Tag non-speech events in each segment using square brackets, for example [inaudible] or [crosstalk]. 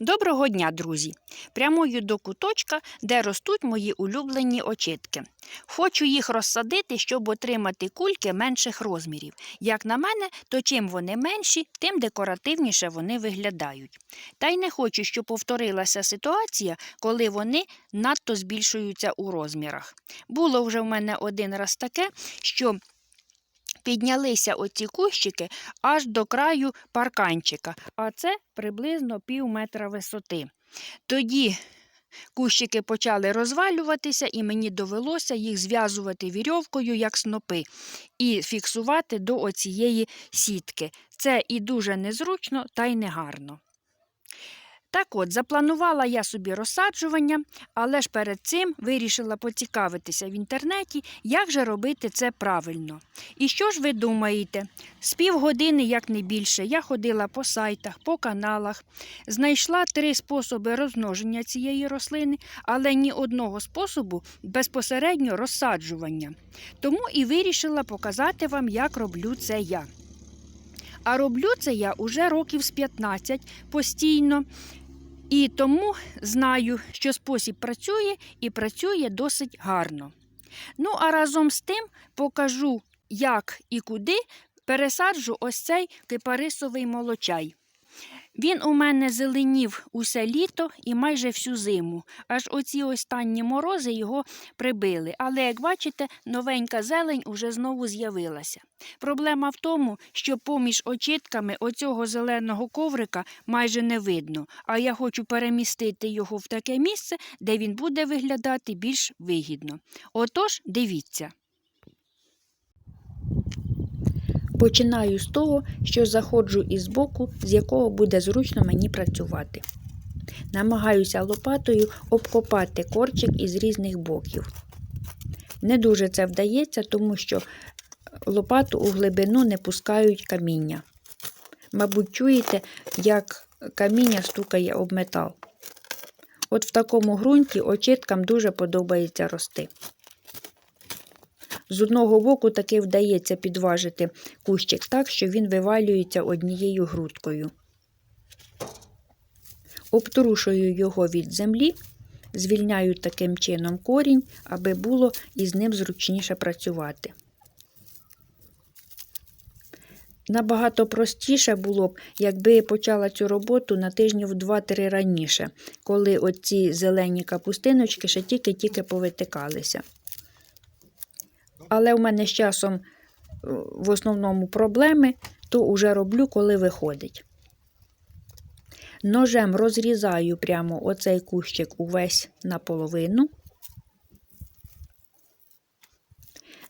Доброго дня, друзі! Прямую до куточка, де ростуть мої улюблені очітки. Хочу їх розсадити, щоб отримати кульки менших розмірів. Як на мене, то чим вони менші, тим декоративніше вони виглядають. Та й не хочу, щоб повторилася ситуація, коли вони надто збільшуються у розмірах. Було вже в мене один раз таке, що піднялися оці кущики аж до краю парканчика, а це приблизно пів метра висоти. Тоді кущики почали розвалюватися, і мені довелося їх зв'язувати вірьовкою, як снопи, і фіксувати до оцієї сітки. Це і дуже незручно, та й негарно. Так от, запланувала я собі розсаджування, але ж перед цим вирішила поцікавитися в інтернеті, як же робити це правильно. І що ж ви думаєте? З півгодини, як не більше, я ходила по сайтах, по каналах, знайшла три способи розмноження цієї рослини, але ні одного способу безпосередньо розсаджування. Тому і вирішила показати вам, як роблю це я. А роблю це я уже років з 15 постійно. І тому знаю, що спосіб працює і працює досить гарно. Ну, а разом з тим покажу, як і куди пересаджу ось цей кипарисовий молочай. Він у мене зеленів усе літо і майже всю зиму. Аж оці останні морози його прибили. Але, як бачите, новенька зелень уже знову з'явилася. Проблема в тому, що поміж очітками оцього зеленого коврика майже не видно, а я хочу перемістити його в таке місце, де він буде виглядати більш вигідно. Отож, дивіться. Починаю з того, що заходжу із боку, з якого буде зручно мені працювати. Намагаюся лопатою обкопати корчик із різних боків. Не дуже це вдається, тому що лопату у глибину не пускають каміння. Мабуть, чуєте, як каміння стукає об метал. От в такому ґрунті очіткам дуже подобається рости. З одного боку таки вдається підважити кущик так, що він вивалюється однією грудкою. Обтрушую його від землі, звільняю таким чином корінь, аби було із ним зручніше працювати. Набагато простіше було б, якби почала цю роботу на тижнів 2-3 раніше, коли оці зелені капустиночки ще тільки-тільки повитикалися. Але в мене з часом е, в основному проблеми, то вже роблю, коли виходить. Ножем розрізаю прямо оцей кущик увесь наполовину.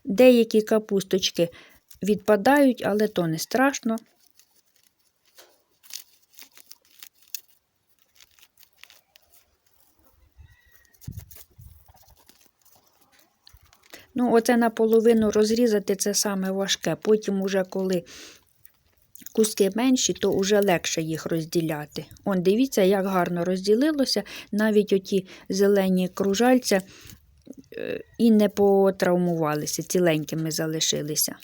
Деякі капусточки відпадають, але то не страшно. Ну, оце наполовину розрізати це саме важке. Потім, уже коли куски менші, то вже легше їх розділяти. Он, дивіться, як гарно розділилося. Навіть оті зелені кружальця е, і не потравмувалися, ціленькими залишилися.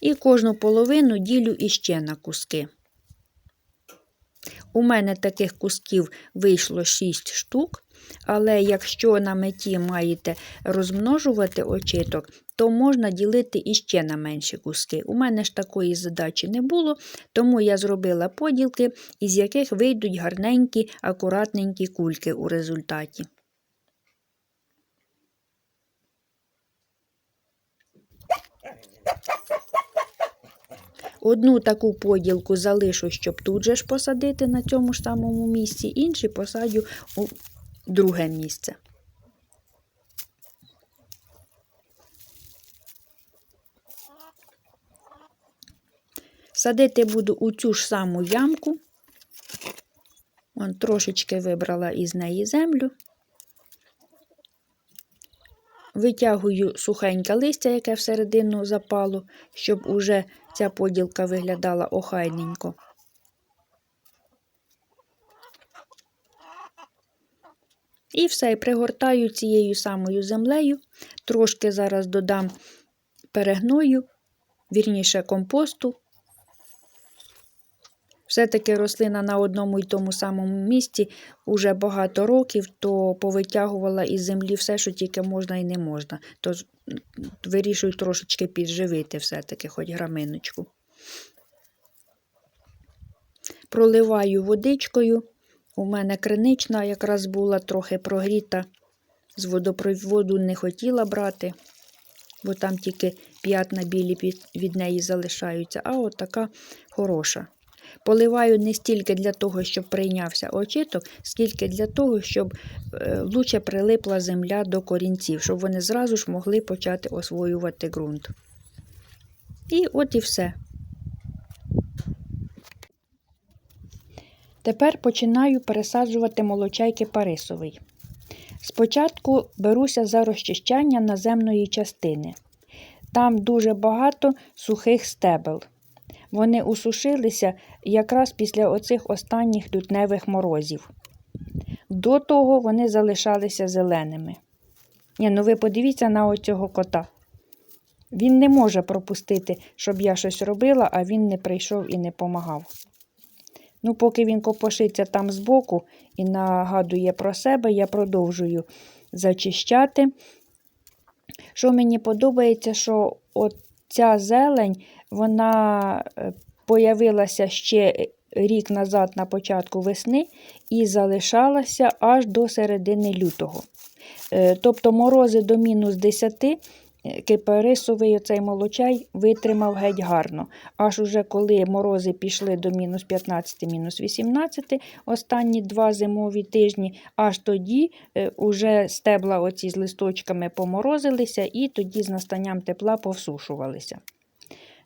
І кожну половину ділю іще на куски. У мене таких кусків вийшло 6 штук. Але якщо на меті маєте розмножувати очіток, то можна ділити іще на менші куски. У мене ж такої задачі не було, тому я зробила поділки, із яких вийдуть гарненькі, акуратненькі кульки у результаті. Одну таку поділку залишу, щоб тут же ж посадити на цьому ж самому місці, інші посадю у друге місце. Садити буду у цю ж саму ямку. Вон трошечки вибрала із неї землю. Витягую сухеньке листя, яке всередину запало, щоб уже ця поділка виглядала охайненько. І все, і пригортаю цією самою землею. Трошки зараз додам перегною, вірніше компосту. все-таки рослина на одному і тому самому місці уже багато років, то повитягувала із землі все, що тільки можна і не можна. Тож м, вирішую трошечки підживити все-таки, хоч граминочку. Проливаю водичкою. У мене кринична якраз була трохи прогріта. З водопроводу не хотіла брати, бо там тільки п'ятна білі від, неї залишаються, а от така хороша. Поливаю не стільки для того, щоб прийнявся очиток, скільки для того, щоб е, лучше прилипла земля до корінців, щоб вони зразу ж могли почати освоювати ґрунт. І от і все. Тепер починаю пересаджувати молочайки парисовий. Спочатку беруся за розчищання наземної частини. Там дуже багато сухих стебел. Вони усушилися якраз після оцих останніх лютневих морозів. До того вони залишалися зеленими. Ні, ну ви подивіться на оцього кота. Він не може пропустити, щоб я щось робила, а він не прийшов і не помагав. Ну, поки він копошиться там збоку і нагадує про себе, я продовжую зачищати. Що мені подобається, що ця зелень, вона е, появилася ще рік назад на початку весни і залишалася аж до середини лютого. Е, Тобто морози до мінус 10 е, кипарисовий оцей молочай витримав геть гарно. Аж уже коли морози пішли до мінус 15, мінус 18, останні два зимові тижні, аж тоді е, уже стебла оці з листочками поморозилися і тоді з настанням тепла повсушувалися.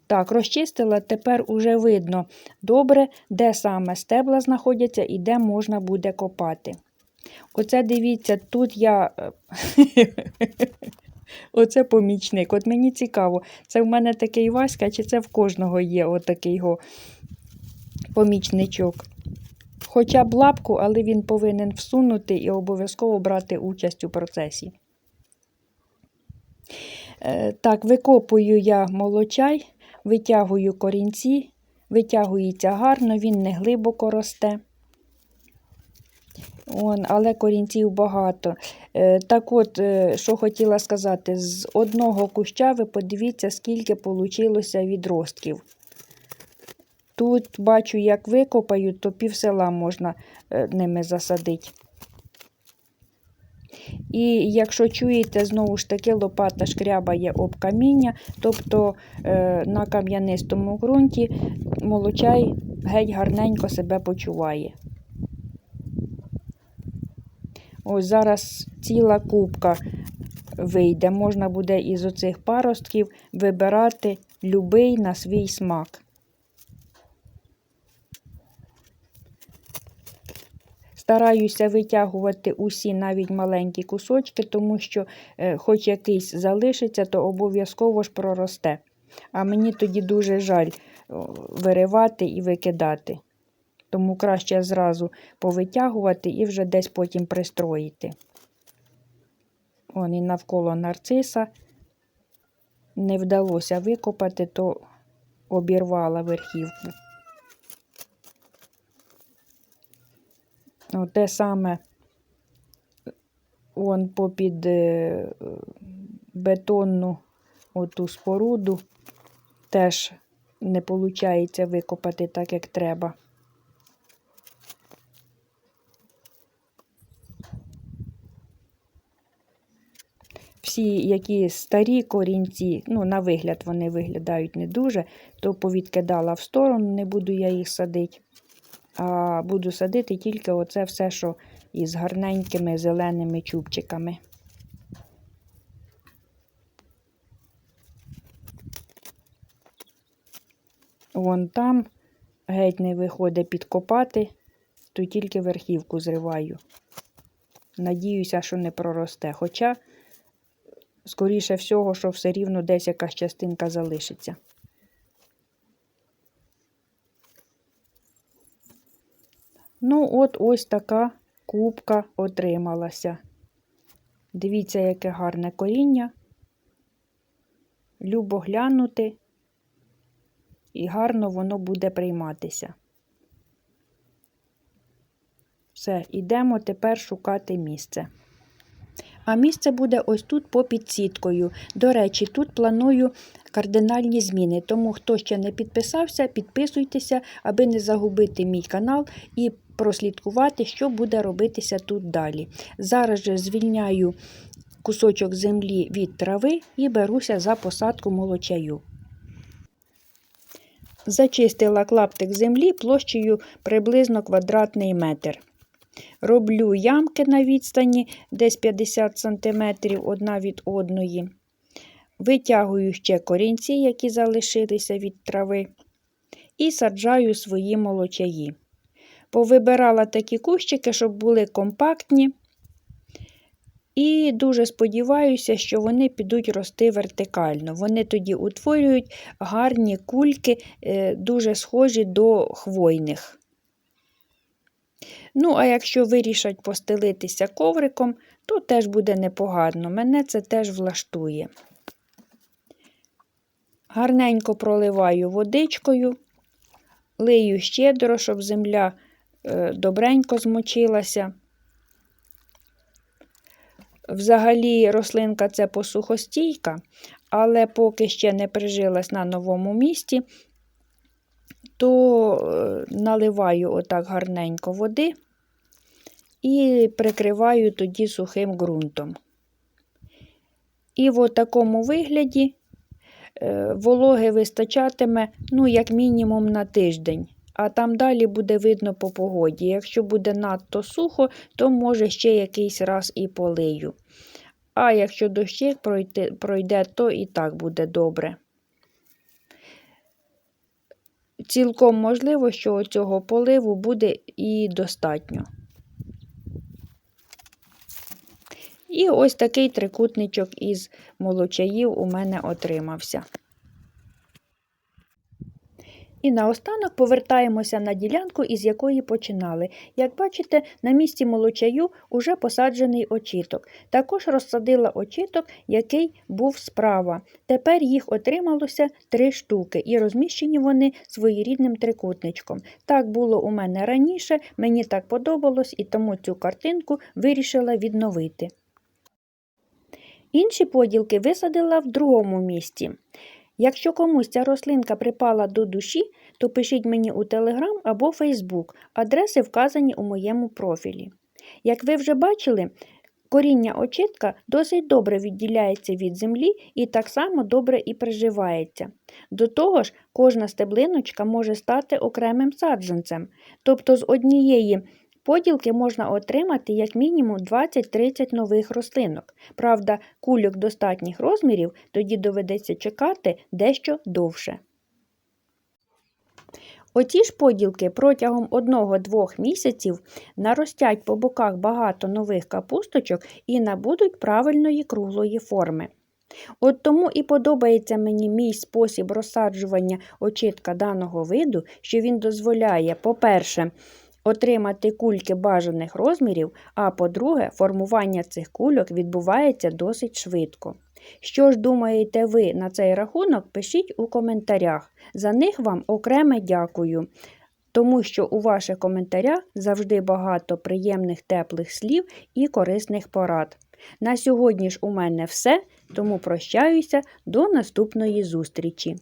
Так, розчистила, тепер уже видно добре, де саме стебла знаходяться і де можна буде копати. Оце дивіться, тут я. [laughs] Оце помічник. От мені цікаво, це в мене такий Васька, чи це в кожного є отакий його помічничок. Хоча б лапку, але він повинен всунути і обов'язково брати участь у процесі. Е, Так, викопую я молочай, витягую корінці, витягується гарно, він не глибоко росте. Он, але корінців багато. Е, так от, е, що хотіла сказати, з одного куща ви подивіться, скільки получилося відростків. Тут бачу, як викопаю, то пів села можна е, ними засадити. І якщо чуєте, знову ж таки, лопата шкрябає об каміння, тобто на кам'янистому ґрунті молочай геть гарненько себе почуває. Ось зараз ціла кубка вийде. Можна буде із оцих паростків вибирати любий на свій смак. Стараюся витягувати усі навіть маленькі кусочки, тому що, е, хоч якийсь залишиться, то обов'язково ж проросте. А мені тоді дуже жаль виривати і викидати. Тому краще зразу повитягувати і вже десь потім пристроїти. Он і навколо нарциса не вдалося викопати, то обірвала верхівку. О, те саме он попід е, бетонну оту споруду теж не виходить викопати так, як треба. Всі, які старі корінці, ну, на вигляд вони виглядають не дуже, то повідкидала в сторону, не буду я їх садити. А буду садити тільки оце все, що із гарненькими зеленими чубчиками. Вон там геть не виходить підкопати, то тільки верхівку зриваю. Надіюся, що не проросте. Хоча, скоріше всього, що все рівно десь якась частинка залишиться. Ну, от ось така кубка отрималася. Дивіться, яке гарне коріння. Любо глянути, і гарно воно буде прийматися. Все, йдемо тепер шукати місце. А місце буде ось тут попід сіткою. До речі, тут планую кардинальні зміни. Тому, хто ще не підписався, підписуйтеся, аби не загубити мій канал і прослідкувати, що буде робитися тут далі. Зараз же звільняю кусочок землі від трави і беруся за посадку молочаю. Зачистила клаптик землі площею приблизно квадратний метр. Роблю ямки на відстані десь 50 см одна від одної. Витягую ще корінці, які залишилися від трави, і саджаю свої молочаї. Повибирала такі кущики, щоб були компактні. І дуже сподіваюся, що вони підуть рости вертикально. Вони тоді утворюють гарні кульки, е, дуже схожі до хвойних. Ну, а якщо вирішать постелитися ковриком, то теж буде непогано. Мене це теж влаштує. Гарненько проливаю водичкою, лию щедро, щоб земля е, добренько змочилася. Взагалі, рослинка це посухостійка, але поки ще не прижилась на новому місці, то е, наливаю отак гарненько води і прикриваю тоді сухим ґрунтом. І в такому вигляді е, вологи вистачатиме, ну, як мінімум, на тиждень. А там далі буде видно по погоді. Якщо буде надто сухо, то може ще якийсь раз і полию. А якщо дощик пройде, пройде, то і так буде добре. Цілком можливо, що цього поливу буде і достатньо. І ось такий трикутничок із молочаїв у мене отримався. І наостанок повертаємося на ділянку, із якої починали. Як бачите, на місці молочаю уже посаджений очіток. Також розсадила очіток, який був справа. Тепер їх отрималося три штуки, і розміщені вони своєрідним трикутничком. Так було у мене раніше, мені так подобалось, і тому цю картинку вирішила відновити. Інші поділки висадила в другому місці. Якщо комусь ця рослинка припала до душі, то пишіть мені у Telegram або Facebook, адреси вказані у моєму профілі. Як ви вже бачили, коріння очітка досить добре відділяється від землі і так само добре і приживається. До того ж, кожна стеблиночка може стати окремим саджанцем, тобто з однієї поділки можна отримати як мінімум 20-30 нових рослинок. Правда, кульок достатніх розмірів тоді доведеться чекати дещо довше. Оті ж поділки протягом 1-2 місяців наростять по боках багато нових капусточок і набудуть правильної круглої форми. От тому і подобається мені мій спосіб розсаджування очітка даного виду, що він дозволяє, по-перше, отримати кульки бажаних розмірів, а по-друге, формування цих кульок відбувається досить швидко. Що ж думаєте ви на цей рахунок, пишіть у коментарях. За них вам окреме дякую, тому що у ваших коментарях завжди багато приємних теплих слів і корисних порад. На сьогодні ж у мене все, тому прощаюся до наступної зустрічі!